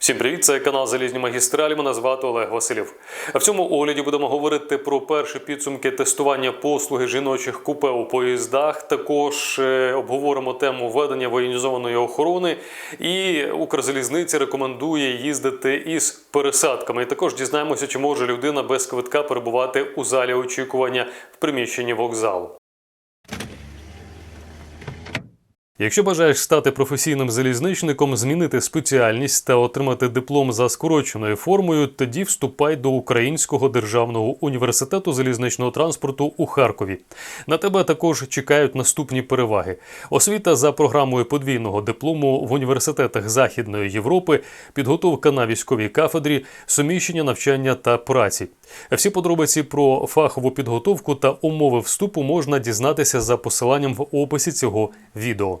Всім привіт, це канал Залізні магістралі. Мене звати Олег Василів. А в цьому огляді будемо говорити про перші підсумки тестування послуги жіночих купе у поїздах. Також е, обговоримо тему введення воєнізованої охорони. І Укрзалізниця рекомендує їздити із пересадками. І також дізнаємося, чи може людина без квитка перебувати у залі очікування в приміщенні вокзалу. Якщо бажаєш стати професійним залізничником, змінити спеціальність та отримати диплом за скороченою формою, тоді вступай до Українського державного університету залізничного транспорту у Харкові. На тебе також чекають наступні переваги: освіта за програмою подвійного диплому в університетах Західної Європи, підготовка на військовій кафедрі, суміщення навчання та праці. Всі подробиці про фахову підготовку та умови вступу можна дізнатися за посиланням в описі цього відео.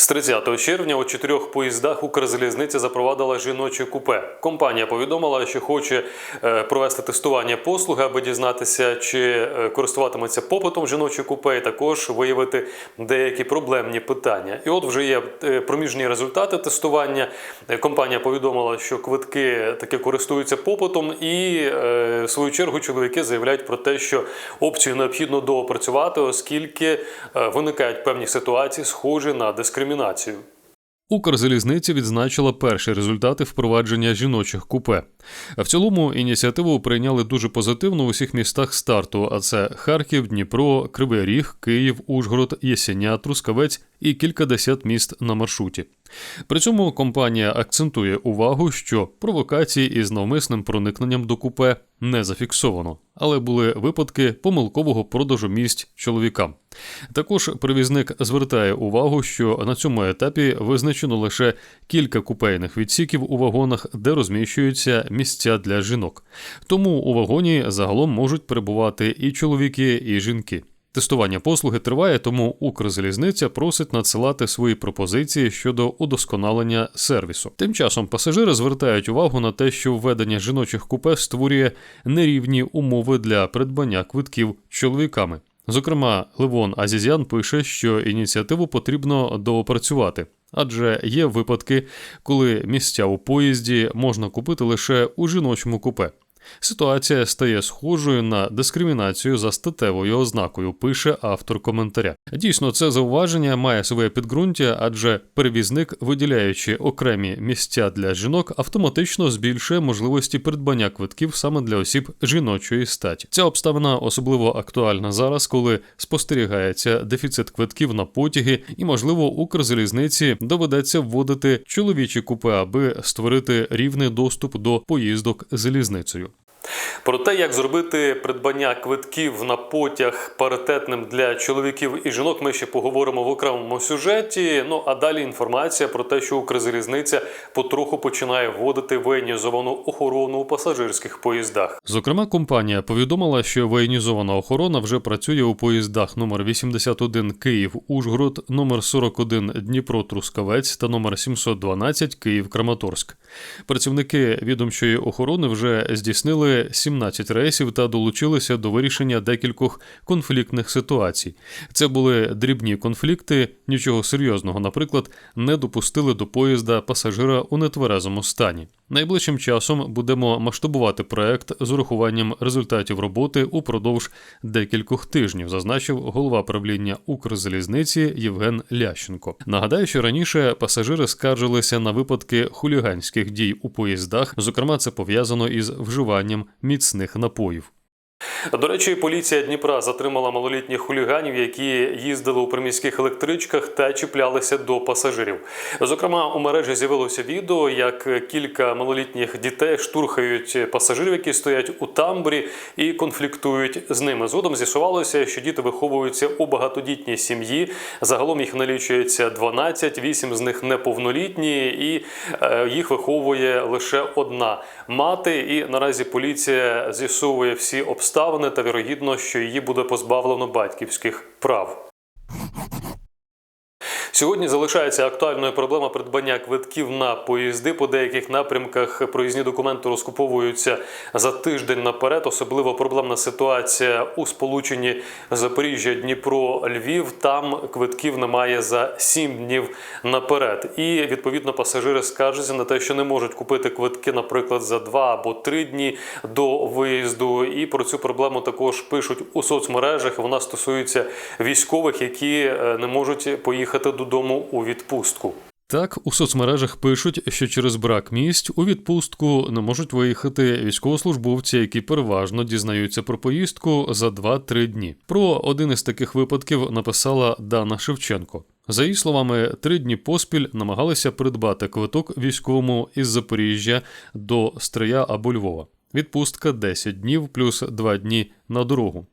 З 30 червня у чотирьох поїздах Укрзалізниця запровадила жіноче купе. Компанія повідомила, що хоче е, провести тестування послуги, аби дізнатися, чи е, користуватиметься попитом жіноче купе, і також виявити деякі проблемні питання. І от вже є е, проміжні результати тестування. Компанія повідомила, що квитки таки користуються попитом, і в свою чергу чоловіки заявляють про те, що опцію необхідно доопрацювати, оскільки виникають певні ситуації, схожі на дискримінацію. Укрзалізниця відзначила перші результати впровадження жіночих купе. В цілому ініціативу прийняли дуже позитивно у всіх містах старту: а це Харків, Дніпро, Кривий Ріг, Київ, Ужгород, Єсеня, Трускавець і кількадесят міст на маршруті. При цьому компанія акцентує увагу, що провокації із навмисним проникненням до купе не зафіксовано, але були випадки помилкового продажу місць чоловікам. Також привізник звертає увагу, що на цьому етапі визначено лише кілька купейних відсіків у вагонах, де розміщуються місця для жінок. Тому у вагоні загалом можуть перебувати і чоловіки, і жінки. Тестування послуги триває, тому Укрзалізниця просить надсилати свої пропозиції щодо удосконалення сервісу. Тим часом пасажири звертають увагу на те, що введення жіночих купе створює нерівні умови для придбання квитків чоловіками. Зокрема, Левон Азізян пише, що ініціативу потрібно доопрацювати, адже є випадки, коли місця у поїзді можна купити лише у жіночому купе. Ситуація стає схожою на дискримінацію за статевою ознакою, пише автор коментаря. Дійсно, це зауваження має своє підґрунтя, адже перевізник, виділяючи окремі місця для жінок, автоматично збільшує можливості придбання квитків саме для осіб жіночої статі. Ця обставина особливо актуальна зараз, коли спостерігається дефіцит квитків на потяги, і, можливо, Укрзалізниці доведеться вводити чоловічі купе, аби створити рівний доступ до поїздок залізницею. Про те, як зробити придбання квитків на потяг паритетним для чоловіків і жінок, ми ще поговоримо в окремому сюжеті. Ну а далі інформація про те, що Укрзалізниця потроху починає вводити воєнізовану охорону у пасажирських поїздах. Зокрема, компанія повідомила, що воєнізована охорона вже працює у поїздах номер 81 Київ Ужгород, номер 41 Дніпро Трускавець та номер 712 Київ Краматорськ. Працівники відомчої охорони вже здійснили 17 рейсів та долучилися до вирішення декількох конфліктних ситуацій. Це були дрібні конфлікти, нічого серйозного, наприклад, не допустили до поїзда пасажира у нетверезому стані. Найближчим часом будемо масштабувати проект з урахуванням результатів роботи упродовж декількох тижнів, зазначив голова правління Укрзалізниці Євген Лященко. Нагадаю, що раніше пасажири скаржилися на випадки хуліганських дій у поїздах. Зокрема, це пов'язано із вживанням міцних напоїв. До речі, поліція Дніпра затримала малолітніх хуліганів, які їздили у приміських електричках та чіплялися до пасажирів. Зокрема, у мережі з'явилося відео, як кілька малолітніх дітей штурхають пасажирів, які стоять у тамбурі, і конфліктують з ними. Згодом з'ясувалося, що діти виховуються у багатодітній сім'ї. Загалом їх налічується 12, 8 з них неповнолітні, і е, їх виховує лише одна мати. І наразі поліція з'ясовує всі обставини та вірогідно, що її буде позбавлено батьківських прав. Сьогодні залишається актуальною проблема придбання квитків на поїзди. По деяких напрямках проїзні документи розкуповуються за тиждень наперед. Особливо проблемна ситуація у сполученні Запоріжжя, Дніпро, Львів. Там квитків немає за 7 днів наперед. І відповідно пасажири скаржаться на те, що не можуть купити квитки, наприклад, за 2 або 3 дні до виїзду. І про цю проблему також пишуть у соцмережах. Вона стосується військових, які е, не можуть поїхати додому у відпустку. Так, у соцмережах пишуть, що через брак місць у відпустку не можуть виїхати військовослужбовці, які переважно дізнаються про поїздку за 2-3 дні. Про один із таких випадків написала Дана Шевченко. За її словами, три дні поспіль намагалися придбати квиток військовому із Запоріжжя до Стрия або Львова. Відпустка 10 днів плюс 2 дні на дорогу.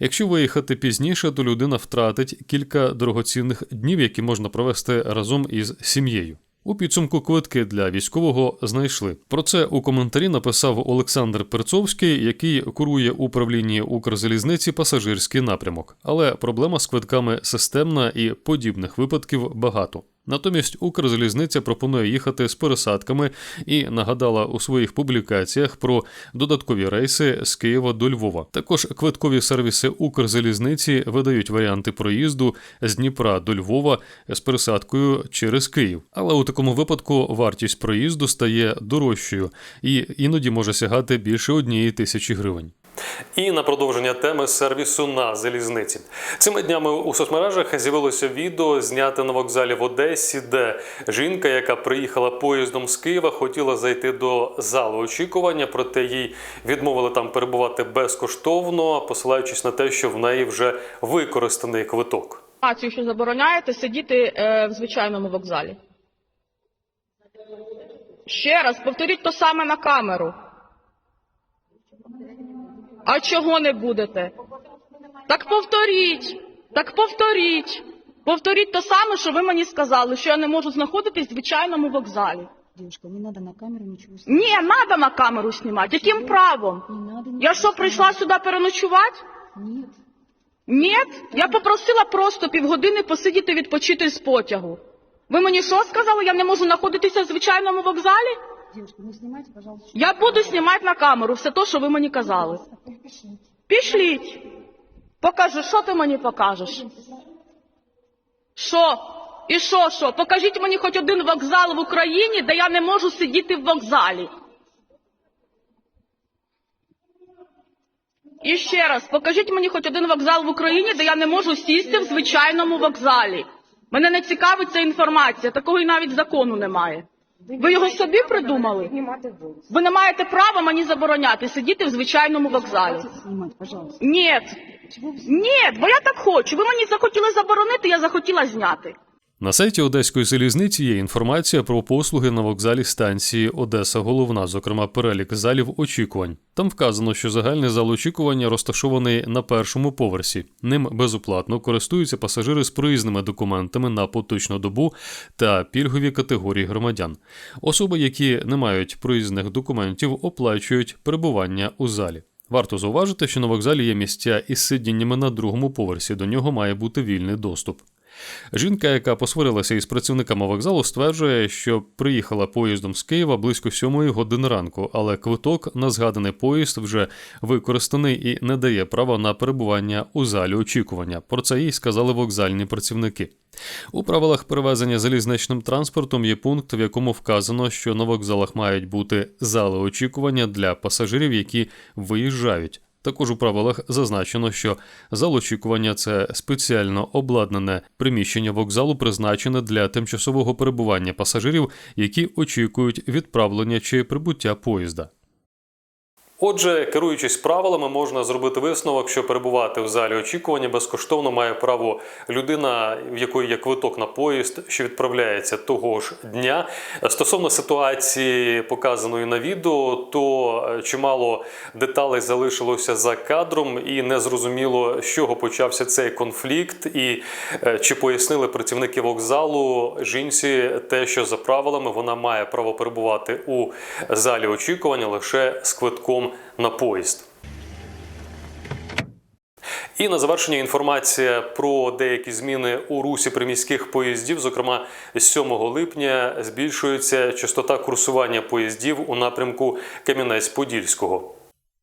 Якщо виїхати пізніше, то людина втратить кілька дорогоцінних днів, які можна провести разом із сім'єю. У підсумку квитки для військового знайшли. Про це у коментарі написав Олександр Перцовський, який курує управління Укрзалізниці пасажирський напрямок. Але проблема з квитками системна і подібних випадків багато. Натомість Укрзалізниця пропонує їхати з пересадками і нагадала у своїх публікаціях про додаткові рейси з Києва до Львова. Також квиткові сервіси Укрзалізниці видають варіанти проїзду з Дніпра до Львова з пересадкою через Київ. Але у такому випадку вартість проїзду стає дорожчою і іноді може сягати більше однієї тисячі гривень. І на продовження теми сервісу на залізниці. Цими днями у соцмережах з'явилося відео, зняте на вокзалі в Одесі, де жінка, яка приїхала поїздом з Києва, хотіла зайти до залу очікування, проте їй відмовили там перебувати безкоштовно, посилаючись на те, що в неї вже використаний квиток. Акцію, що забороняєте сидіти е, в звичайному вокзалі. Ще раз повторіть то саме на камеру. А чого не будете? Так повторіть. Так повторіть. Повторіть то саме, що ви мені сказали, що я не можу знаходитись в звичайному вокзалі. Девушка, не надо на камеру ничего снимать. Ні, треба на камеру знімати. Яким правом? Не надо ничего Я що, прийшла сюди переночувати? Нет. Ні, я попросила просто півгодини посидіти відпочити з потягу. Ви мені що сказали? Я не можу знаходитися в звичайному вокзалі? Девушка, ну снимайте, пожалуйста. Я буду знімати на камеру все те, що ви мені казали. Пишите. Пішліть. Покажи, що ти мені покажеш? Що? І що, що? Покажіть мені хоч один вокзал в Україні, де я не можу сидіти в вокзалі. І ще раз, покажіть мені хоч один вокзал в Україні, де я не можу сісти в звичайному вокзалі. Мене не цікавить ця інформація, такого і навіть закону немає. Ви його собі придумали? Знімати. Ви не маєте права мені забороняти сидіти в звичайному вокзалі. Снимать, пожалуйста. Ні, ні, бо я так хочу. Ви мені захотіли заборонити, я захотіла зняти. На сайті Одеської залізниці є інформація про послуги на вокзалі станції Одеса Головна, зокрема перелік залів очікувань. Там вказано, що загальний зал очікування розташований на першому поверсі. Ним безоплатно користуються пасажири з проїзними документами на поточну добу та пільгові категорії громадян. Особи, які не мають проїзних документів, оплачують перебування у залі. Варто зауважити, що на вокзалі є місця із сидіннями на другому поверсі. До нього має бути вільний доступ. Жінка, яка посварилася із працівниками вокзалу, стверджує, що приїхала поїздом з Києва близько 7 години ранку, але квиток на згаданий поїзд вже використаний і не дає права на перебування у залі очікування. Про це їй сказали вокзальні працівники. У правилах перевезення залізничним транспортом є пункт, в якому вказано, що на вокзалах мають бути зали очікування для пасажирів, які виїжджають. Також у правилах зазначено, що зал очікування це спеціально обладнане приміщення вокзалу, призначене для тимчасового перебування пасажирів, які очікують відправлення чи прибуття поїзда. Отже, керуючись правилами, можна зробити висновок, що перебувати в залі очікування безкоштовно має право людина, в якої є квиток на поїзд, що відправляється того ж дня. Стосовно ситуації, показаної на відео, то е, чимало деталей залишилося за кадром, і не зрозуміло, з чого почався цей конфлікт, і е, чи пояснили працівники вокзалу жінці те, що за правилами вона має право перебувати у залі очікування лише з квитком на поїзд. І на завершення інформація про деякі зміни у русі приміських поїздів. Зокрема, з 7 липня збільшується частота курсування поїздів у напрямку Кам'янець-Подільського.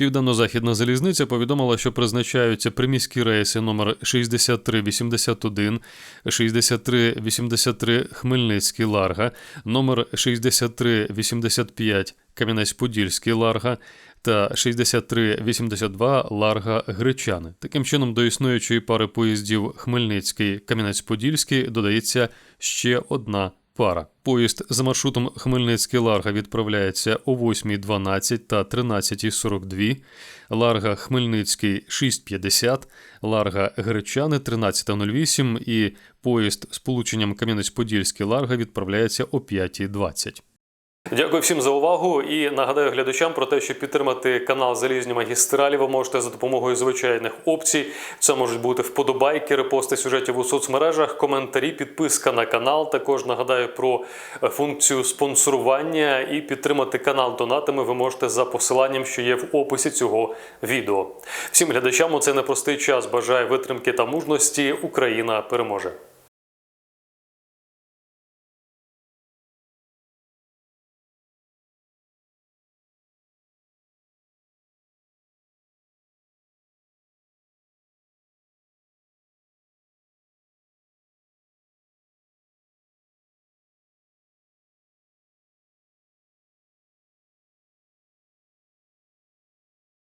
Південно-західна залізниця повідомила, що призначаються приміські рейси номер 6381, 6383 Хмельницький Ларга, номер 6385 Кам'янець-Подільський Ларга та 6382 Ларга Гречани. Таким чином, до існуючої пари поїздів Хмельницький Кам'янець-Подільський додається ще одна пара. Поїзд за маршрутом Хмельницький Ларга відправляється о 8.12 та 13.42, Ларга Хмельницький 6.50, Ларга Гречани 13.08 і поїзд з полученням Кам'янець-Подільський Ларга відправляється о 5.20. Дякую всім за увагу і нагадаю глядачам про те, що підтримати канал Залізні магістралі ви можете за допомогою звичайних опцій. Це можуть бути вподобайки, репости сюжетів у соцмережах, коментарі, підписка на канал. Також нагадаю про функцію спонсорування і підтримати канал донатами. Ви можете за посиланням, що є в описі цього відео. Всім глядачам у цей непростий час бажаю витримки та мужності. Україна переможе.